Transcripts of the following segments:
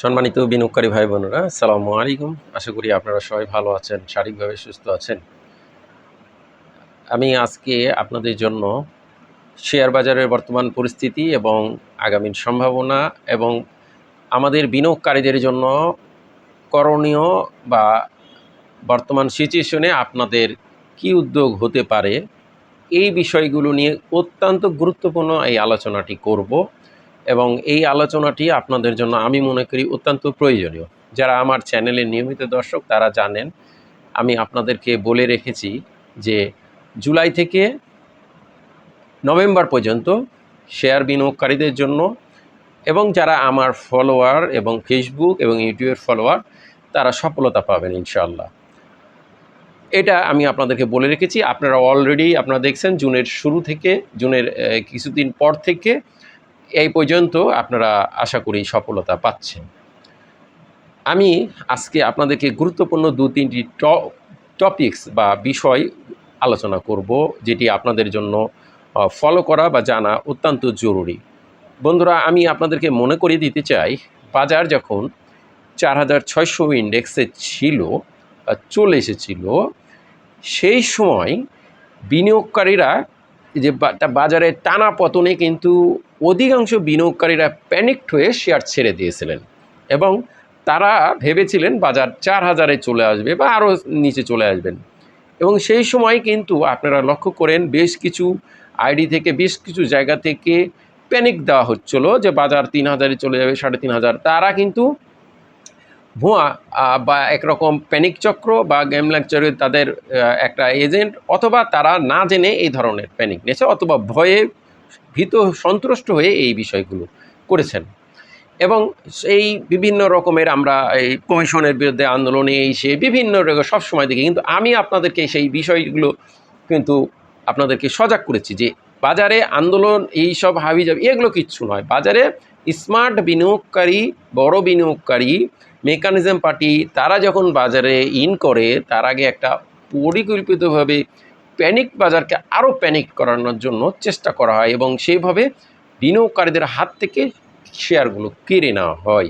সম্মানিত বিনিয়োগকারী ভাই বোনেরা, আসসালামু আলাইকুম। আশা করি আপনারা সবাই ভালো আছেন, শারীরিকভাবে সুস্থ আছেন। আমি আজকে আপনাদের জন্য শেয়ার বাজারের বর্তমান পরিস্থিতি এবং আগামীর সম্ভাবনা এবং আমাদের বিনিয়োগকারীদের জন্য করণীয় বা বর্তমান সিচুয়েশনে আপনাদের কি উদ্যোগ হতে পারে, এই বিষয়গুলো নিয়ে অত্যন্ত গুরুত্বপূর্ণ এই আলোচনাটি করব। এবং এই আলোচনাটি আপনাদের জন্য আমি মনে করি অত্যন্ত প্রয়োজনীয়। যারা আমার চ্যানেলের নিয়মিত দর্শক, তারা জানেন, আমি আপনাদেরকে বলে রেখেছি যে জুলাই থেকে নভেম্বর পর্যন্ত শেয়ার বিনিয়োগকারীদের জন্য এবং যারা আমার ফলোয়ার এবং ফেসবুক এবং ইউটিউবের ফলোয়ার, তারা সফলতা পাবেন ইনশাল্লাহ এটা আমি আপনাদেরকে বলে রেখেছি। আপনারা অলরেডি আপনারা দেখছেন, জুনের শুরু থেকে, জুনের কিছুদিন পর থেকে এই পর্যন্ত আপনারা আশা করি সফলতা পাচ্ছেন। আমি আজকে আপনাদেরকে গুরুত্বপূর্ণ দু তিনটি টপিকস বা বিষয় আলোচনা করব, যেটি আপনাদের জন্য ফলো করা বা জানা অত্যন্ত জরুরি। বন্ধুরা, আমি আপনাদেরকে মনে করিয়ে দিতে চাই, বাজার যখন চার হাজার ছয়শো ইন্ডেক্সে ছিল চলে এসেছিল, সেই সময় বিনিয়োগকারীরা যে বাজারে টানা পতনে কিন্তু অধিকাংশ বিনিয়োগকারীরা প্যানিকড হয়ে শেয়ার ছেড়ে দিয়েছিলেন। এবং তারা ভেবেছিলেন বাজার চার হাজারে চলে আসবে বা আরও নিচে চলে আসবেন। এবং সেই সময় কিন্তু আপনারা লক্ষ্য করেন বেশ কিছু আইডি থেকে, বেশ কিছু জায়গা থেকে প্যানিক দেওয়া হচ্ছিল যে বাজার তিন হাজারে চলে যাবে, সাড়ে তিন হাজার। তারা কিন্তু ভুয়া বা একরকম প্যানিক চক্র বা গেম লেকচারে তাদের একটা এজেন্ট অথবা তারা না জেনে এই ধরনের প্যানিক নিয়েছে অথবা ভয়ে ভীত, সন্তুষ্ট হয়ে এই বিষয়গুলো করেছেন। এবং সেই বিভিন্ন রকমের আমরা এই কমিশনের বিরুদ্ধে আন্দোলনে এই সে বিভিন্ন সব সময় দেখি। কিন্তু আমি আপনাদেরকে সেই বিষয়গুলো কিন্তু আপনাদেরকে সজাগ করেছি যে বাজারে আন্দোলন, এই সব হাবি যাবি এগুলো কিচ্ছু নয়। বাজারে স্মার্ট বিনিয়োগকারী, বড় বিনিয়োগকারী মেকানিজম পার্টি, তারা যখন বাজারে ইন করে, তার আগে একটা পরিকল্পিতভাবে প্যানিক বাজারকে আরও প্যানিক করানোর জন্য চেষ্টা করা হয় এবং সেইভাবে বিনিয়োগকারীদের হাত থেকে শেয়ারগুলো কেড়ে নেওয়া হয়।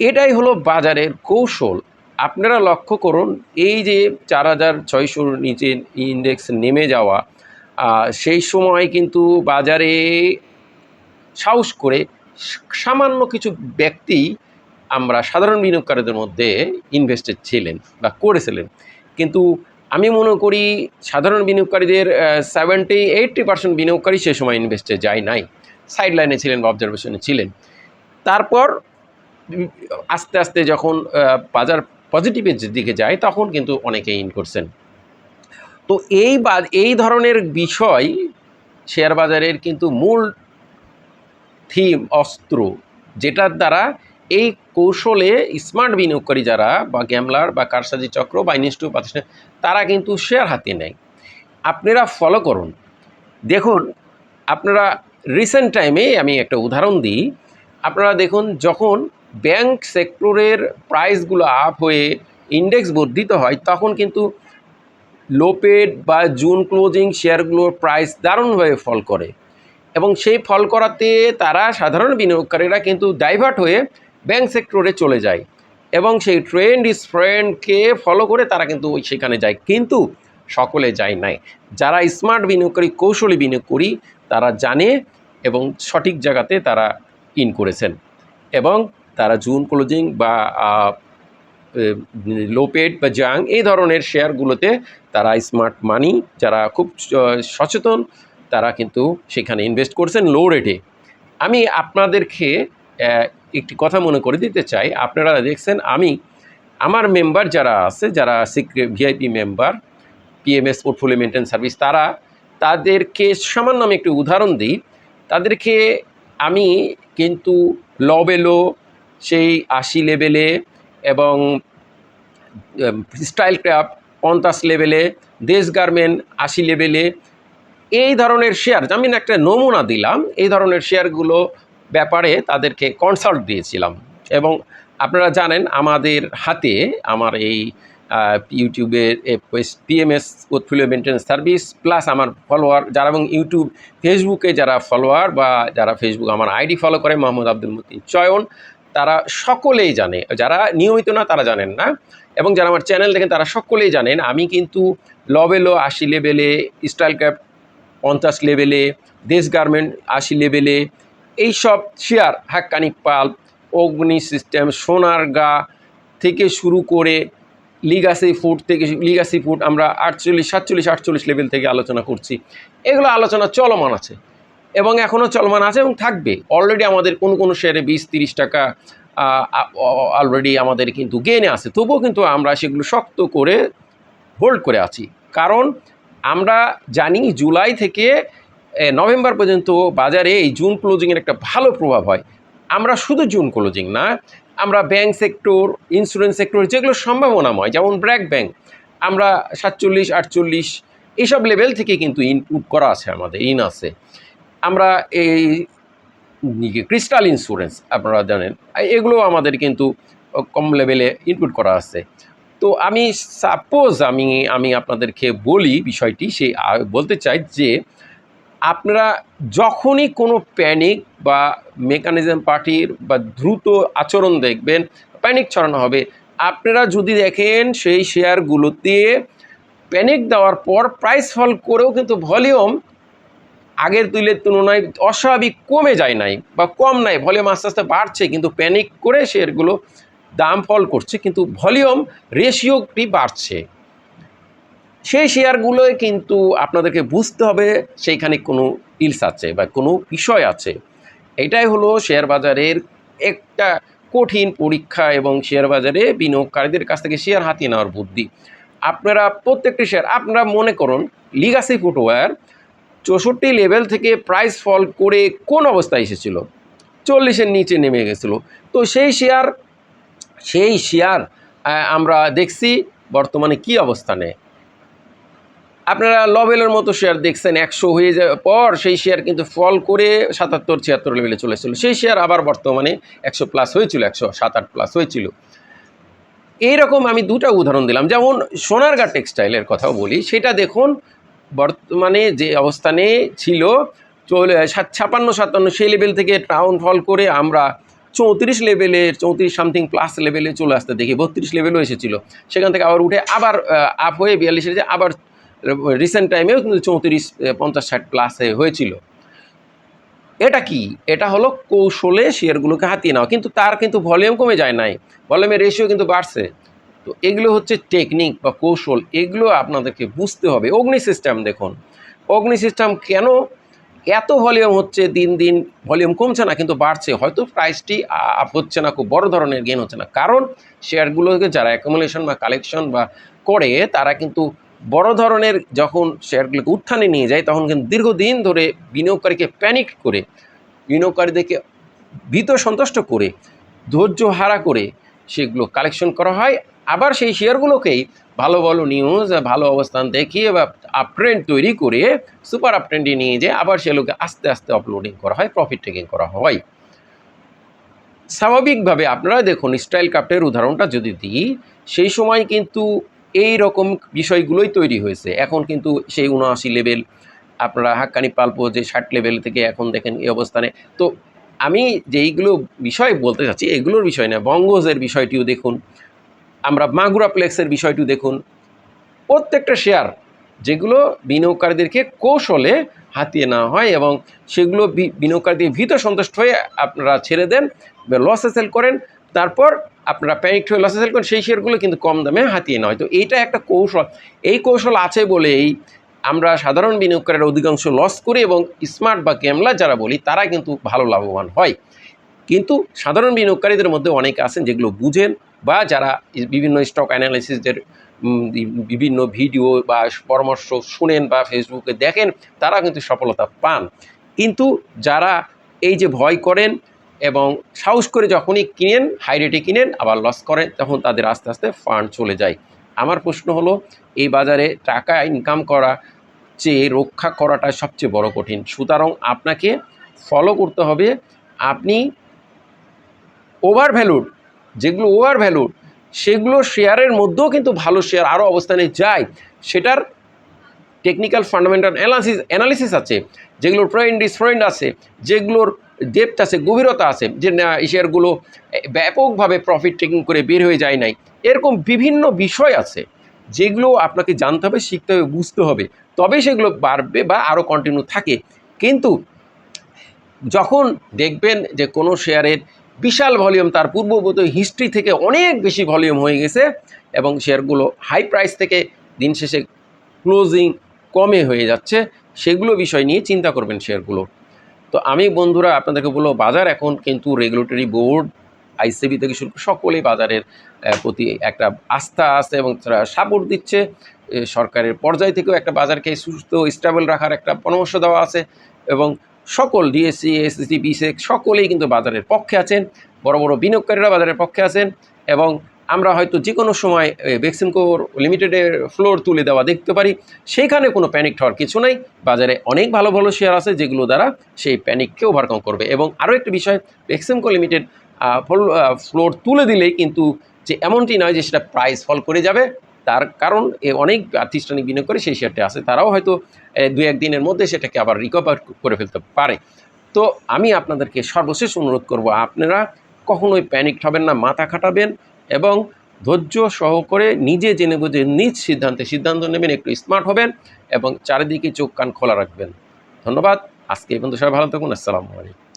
এটাই হলো বাজারের কৌশল। আপনারা লক্ষ্য করুন, এই যে চার হাজার ছয়শোর নিচে ইন্ডেক্স নেমে যাওয়া সেই সময় কিন্তু বাজারে সাহস করে সামান্য কিছু ব্যক্তি আমরা সাধারণ বিনিয়োগকারীদের মধ্যে ইনভেস্টেড ছিলেন বা করেছিলেন। কিন্তু আমি মনে করি সাধারণ বিনিয়োগকারীদের সেভেন্টি এইটটি পার্সেন্ট বিনিয়োগকারী সে সময় ইনভেস্টে যায় নাই। সাইড লাইনে ছিলেন বা অবজারভেশনে ছিলেন। তারপর আস্তে আস্তে যখন বাজার পজিটিভের দিকে যায়, তখন কিন্তু অনেকে ইন করছেন। তো এই বা, এই ধরনের বিষয় শেয়ার বাজারের কিন্তু মূল থিম অস্ত্র, যেটার দ্বারা এই কৌশলে স্মার্ট বিনিয়োগকারী যারা বা গ্যামলার বা কারসাজি চক্র বা ইনস্টিটিউট প্রতিষ্ঠান তারা কিন্তু শেয়ার হাতে নেয়। আপনারা ফলো করুন। দেখুন, আপনারা রিসেন্ট টাইমে আমি একটা উদাহরণ দিই। আপনারা দেখুন, যখন ব্যাংক সেক্টরের প্রাইসগুলো আপ হয়ে ইন্ডেক্স বর্ধিত হয়, তখন কিন্তু লোপেড বা জুন ক্লোজিং শেয়ারগুলোর প্রাইস দারুণভাবে ফল করে। এবং সেই ফল করাতে তারা সাধারণ বিনিয়োগকারীরা কিন্তু ডাইভার্ট হয়ে ব্যাংক সেক্টরে চলে যায় এবং সেই ট্রেন্ড ইস ফ্রেন্ডকে ফলো করে তারা কিন্তু ওই সেখানে যায়। কিন্তু সকলে যায় নাই। যারা স্মার্ট বিনিয়োগকারী কৌশলী বিনিয়োগ করি, তারা জানে এবং সঠিক জায়গাতে তারা ইন করেছেন। এবং তারা জুন ক্লোজিং বা লোপেড বা জাং এই ধরনের শেয়ারগুলোতে তারা স্মার্ট মানি যারা খুব সচেতন, তারা কিন্তু সেখানে ইনভেস্ট করছেন লো রেটে আমি আপনাদেরকে একটি কথা মনে করে দিতে চাই। আপনারা দেখছেন আমি, আমার মেম্বার যারা আছে, যারা secret VIP member PMS portfolio maintain service তারা তাদেরকে সামান্য আমি একটু উদাহরণ দিই। তাদেরকে আমি কিন্তু লবেলো সেই আশি লেভেলে এবং স্টাইল ক্রাফট পঞ্চাশ লেভেলে দেশ গার্মেন্ট আশি লেভেলে এই ধরনের শেয়ার আমি একটা নমুনা দিলাম, এই ধরনের শেয়ারগুলো ব্যাপারে তাদেরকে কনসাল্ট দিয়েছিলাম। এবং আপনারা জানেন, আমাদের হাতে আমার এই ইউটিউবের PMS portfolio maintenance service plus আমার ফলোয়ার যারা এবং ইউটিউব ফেসবুকে যারা ফলোয়ার বা যারা ফেসবুক আমার আইডি ফলো করে, মোহাম্মদ আব্দুল মতিন চয়ন, তারা সকলেই জানে। যারা নিয়মিত না, তারা জানেন না। এবং যারা আমার চ্যানেল দেখেন, তারা সকলেই জানেন, আমি কিন্তু লবেলো আশি লেভেলে স্টাইল ক্যাপ পঞ্চাশ লেভেলে দেশ গার্মেন্ট আশি লেভেলে এইসব শেয়ার, হাক্কানি পাল, অগ্নি সিস্টেম সোনারগা থেকে শুরু করে লিগাসি ফুড থেকে লিগাসি ফুড আমরা আটচল্লিশ, সাতচল্লিশ, আটচল্লিশ লেভেল থেকে আলোচনা করছি। এগুলো আলোচনা চলমান আছে এবং এখনও চলমান আছে এবং থাকবে। অলরেডি আমাদের কোন কোনো শেয়ারে বিশ, তিরিশ টাকা অলরেডি আমাদের কিন্তু গেনে আছে। তবুও কিন্তু আমরা সেগুলো শক্ত করে হোল্ড করে আছি। কারণ আমরা জানি জুলাই থেকে নভেম্বর পর্যন্ত বাজারে এই জুন ক্লোজিংয়ের একটা ভালো প্রভাব হয়। আমরা শুধু জুন ক্লোজিং না, আমরা ব্যাংক সেক্টর, ইন্স্যুরেন্স সেক্টর যেগুলো সম্ভাবনাময়, যেমন ব্র্যাক ব্যাংক, আমরা সাতচল্লিশ, আটচল্লিশ এইসব লেভেল থেকে কিন্তু ইনপুট করা আছে আমাদের, ইন আছে। আমরা এই ক্রিস্টাল ইন্স্যুরেন্স আপনারা জানেন, এগুলো আমাদের কিন্তু কম লেভেলে ইনপুট করা আছে। তো আমি সাপোজ আমি আমি আপনাদেরকে বলি বিষয়টি সেই বলতে চাই যে আপনারা যখনই কোনো প্যানিক বা মেকানিজম পার্টির বা দ্রুত আচরণ দেখবেন প্যানিক ছড়ানো হবে। আপনারা যদি দেখেন সেই শেয়ারগুলোতে প্যানিক দেওয়ার পর প্রাইস ফল করেও কিন্তু ভলিউম আগের তুলের তুলনায় অস্বাভাবিক কমে যায় নাই বা কম নাই ভলিউম আস্তে আস্তে বাড়ছে, কিন্তু প্যানিক করে শেয়ারগুলো দাম ফল করছে, কিন্তু ভলিউম রেশিওটি বাড়ছে। সেই শেয়ারগুলোয় কিন্তু আপনাদেরকে বুঝতে হবে সেইখানে কোনো ইলস আছে বা কোনো বিষয় আছে। এটাই হলো শেয়ার বাজারের একটা কঠিন পরীক্ষা এবং শেয়ার বাজারে বিনিয়োগকারীদের কাছ থেকে শেয়ার হাতিয়ে নেওয়ার বুদ্ধি। আপনারা প্রত্যেকটি শেয়ার, আপনারা মনে করুন লিগাসি ফুটওয়্যার চৌষট্টি লেভেল থেকে প্রাইস ফল করে কোন অবস্থায় এসেছিল? চল্লিশের নিচে নেমে গেছিল। তো সেই শেয়ার সেই শেয়ার আমরা দেখছি বর্তমানে কি অবস্থানে? আপনারা লভেলের মতো শেয়ার দেখছেন, একশো হয়ে যাওয়ার পর সেই শেয়ার কিন্তু ফল করে সাতাত্তর, ছিয়াত্তর লেভেলে চলে এসেছিল। সেই শেয়ার আবার বর্তমানে একশো প্লাস হয়েছিল, একশো সাত আট প্লাস হয়েছিল। এইরকম আমি দুটা উদাহরণ দিলাম। যেমন সোনারগাঁ টেক্সটাইলের কথাও বলি, সেটা দেখুন, বর্তমানে যে অবস্থানে ছিল, চলে ছাপান্ন, সাতান্ন, সেই লেভেল থেকে টাউন ফল করে আমরা চৌত্রিশ লেভেলে চৌত্রিশ সামথিং প্লাস লেভেলে চলে আসতে দেখি, বত্রিশ লেভেলও এসেছিল। সেখান থেকে আবার উঠে আবার আপ হয়ে বিয়াল্লিশে আবার রিসেন্ট টাইমেও কিন্তু চৌত্রিশ পঞ্চাশ, ষাট প্লাসে হয়েছিল। এটা কি? এটা হলো কৌশলে শেয়ারগুলোকে হাতিয়ে নেওয়া। কিন্তু তার কিন্তু ভলিউম কমে যায় নাই। ভলিউমের রেশিও কিন্তু বাড়ছে। তো এগুলো হচ্ছে টেকনিক বা কৌশল। এগুলো আপনাদেরকে বুঝতে হবে। অগ্নি সিস্টেম দেখুন। অগ্নি সিস্টেম কেন এত ভলিউম হচ্ছে? দিন দিন ভলিউম কমছে না, কিন্তু বাড়ছে। হয়তো প্রাইসটি আপ হচ্ছে না, খুব বড় ধরনের গেন হচ্ছে না। কারণ শেয়ারগুলোকে যারা অ্যাকোমোলেশন বা কালেকশন বা করে, তারা কিন্তু বড় ধরনের যখন শেয়ারগুলোকে উত্থানে নিয়ে যায়, তখন কিন্তু দীর্ঘদিন ধরে বিনিয়োগকারীকে প্যানিক করে, বিনিয়োগকারীদেরকে ভীত সন্তুষ্ট করে, ধৈর্য হারা করে সেগুলো কালেকশন করা হয়। আবার সেই শেয়ারগুলোকেই ভালো ভালো নিউজ ভালো অবস্থান দেখিয়ে বা আপট্রেন্ড তৈরি করে সুপার আপট্রেন্ডে নিয়ে যেয়ে আবার সেগুলোকে আস্তে আস্তে আপলোডিং করা হয় প্রফিট টেকিং করা হয়। স্বাভাবিকভাবে আপনারা দেখুন স্টাইল কাপের উদাহরণটা যদি দিই, সেই সময় কিন্তু এই রকম বিষয়গুলোই তৈরি হয়েছে। এখন কিন্তু সেই উনআশি লেভেল আপনারা হাক্কানি পাল্পো যে ষাট লেভেল থেকে এখন দেখেন এই অবস্থানে। তো আমি যেইগুলো বিষয় বলতে চাচ্ছি, এগুলোর বিষয় না, বঙ্গজের বিষয়টিও দেখুন, আমরা মাগুরা প্লেক্সের বিষয়টিও দেখুন। প্রত্যেকটা শেয়ার যেগুলো বিনিয়োগকারীদেরকে কৌশলে হাতিয়ে নেওয়া হয় এবং সেগুলো বিনিয়োগকারীদের ভীত সন্তুষ্ট হয়ে আপনারা ছেড়ে দেন, লসে সেল করেন তারপর আপনারা প্যানিক হয়ে লসে সেল করেন সেই শেয়ারগুলো কিন্তু কম দামে হাতিয়ে হয়। তো এইটা একটা কৌশল। এই কৌশল আছে বলেই আমরা সাধারণ বিনিয়োগকারীরা অধিকাংশ লস করি এবং স্মার্ট বা ক্যামলা যারা বলি, তারা কিন্তু ভালো লাভবান হয়। কিন্তু সাধারণ বিনিয়োগকারীদের মধ্যে অনেকে আছেন যেগুলো বুঝেন বা যারা বিভিন্ন স্টক অ্যানালাইসিসদের বিভিন্ন ভিডিও বা পরামর্শ শুনেন বা ফেসবুকে দেখেন তারা কিন্তু সফলতা পান। কিন্তু যারা এই যে ভয় করেন এবং সাহস করে যখনই কিনেন হাই রেটে কিনেন, আবার লস করেন, তখন তাদের আস্তে আস্তে ফান্ড চলে যায়। আমার প্রশ্ন হলো, এই বাজারে টাকা ইনকাম করা চেয়ে রক্ষা করাটা সবচেয়ে বড় কঠিন। সুতরাং আপনাকে ফলো করতে হবে, আপনি ওভার ভ্যালুড যেগুলো ওভার ভ্যালুড সেগুলো শেয়ারের মধ্যেও কিন্তু ভালো শেয়ার আরও অবস্থানে যায়। সেটার টেকনিক্যাল ফান্ডামেন্টাল অ্যানালিসিস অ্যানালিসিস আছে, যেগুলোর প্রয়েন্ট ডিসফ্রেন্ড আছে, যেগুলোর ডেপথ আছে, গভীরতা আছে, যে না এই শেয়ারগুলো ব্যাপকভাবে প্রফিট টেকিং করে বের হয়ে যায় নাই। এরকম বিভিন্ন বিষয় আছে, যেগুলো আপনাকে জানতে হবে, শিখতে হবে, বুঝতে হবে। তবে সেগুলো বাড়বে বা আরও কন্টিনিউ থাকে। কিন্তু যখন দেখবেন যে কোনো শেয়ারের বিশাল ভলিউম তার পূর্ববর্তী হিস্ট্রি থেকে অনেক বেশি ভলিউম হয়ে গেছে এবং শেয়ারগুলো হাই প্রাইস থেকে দিন শেষে ক্লোজিং কমে হয়ে যাচ্ছে, সেগুলো বিষয় নিয়ে চিন্তা করবেন শেয়ারগুলো। তো আমি বন্ধুরা আপনাদেরকে বলব, বাজার এখন কিন্তু রেগুলেটরি বোর্ড আইসিবি থেকে শুরু সকলেই বাজারের প্রতি একটা আস্থা আছে এবং তারা সাপোর্ট দিচ্ছে। সরকারের পর্যায় থেকেও একটা বাজারকে সুস্থ স্টেবল রাখার একটা পরামর্শ দেওয়া আছে এবং সকল ডিএসসি এসএসসি বিসেক সকলেই কিন্তু বাজারের পক্ষে আছেন। বড় বড় বিনিয়োগকারীরা বাজারের পক্ষে আছেন এবং আমরা হয়তো যে কোনো সময় ভ্যাকসিনকোর লিমিটেডের ফ্লোর তুলে দেওয়া দেখতে পারি। সেইখানে কোনো প্যানিক হওয়ার কিছু নাই। বাজারে অনেক ভালো ভালো শেয়ার আছে যেগুলো দ্বারা সেই প্যানিককে ওভারকাম করবে। এবং আরও একটা বিষয় ভ্যাকসিনকো লিমিটেড ফ্লোর তুলে দিলেই কিন্তু যে এমনটি নয় যে সেটা প্রাইস ফল করে যাবে। তার কারণ এ অনেক প্রাতিষ্ঠানিক বিনিয়োগ করে সেই শেয়ারটা আছে। তারাও হয়তো দু একদিনের মধ্যে সেটাকে আবার রিকভার করে ফেলতে পারে। তো আমি আপনাদেরকে সর্বশেষ অনুরোধ করব, আপনারা কখনোই প্যানিক হবেন না, মাথা খাটাবেন। এবং ধৈর্য সহকারে নিজে জেনে বুঝে নিজ সিদ্ধান্তে সিদ্ধান্ত নেবেন, একটু স্মার্ট হবেন এবং চারিদিকে চোখ কান খোলা রাখবেন। ধন্যবাদ। আজকে এই বন্ধু সবাই ভালো থাকুন। আসসালামু আলাইকুম।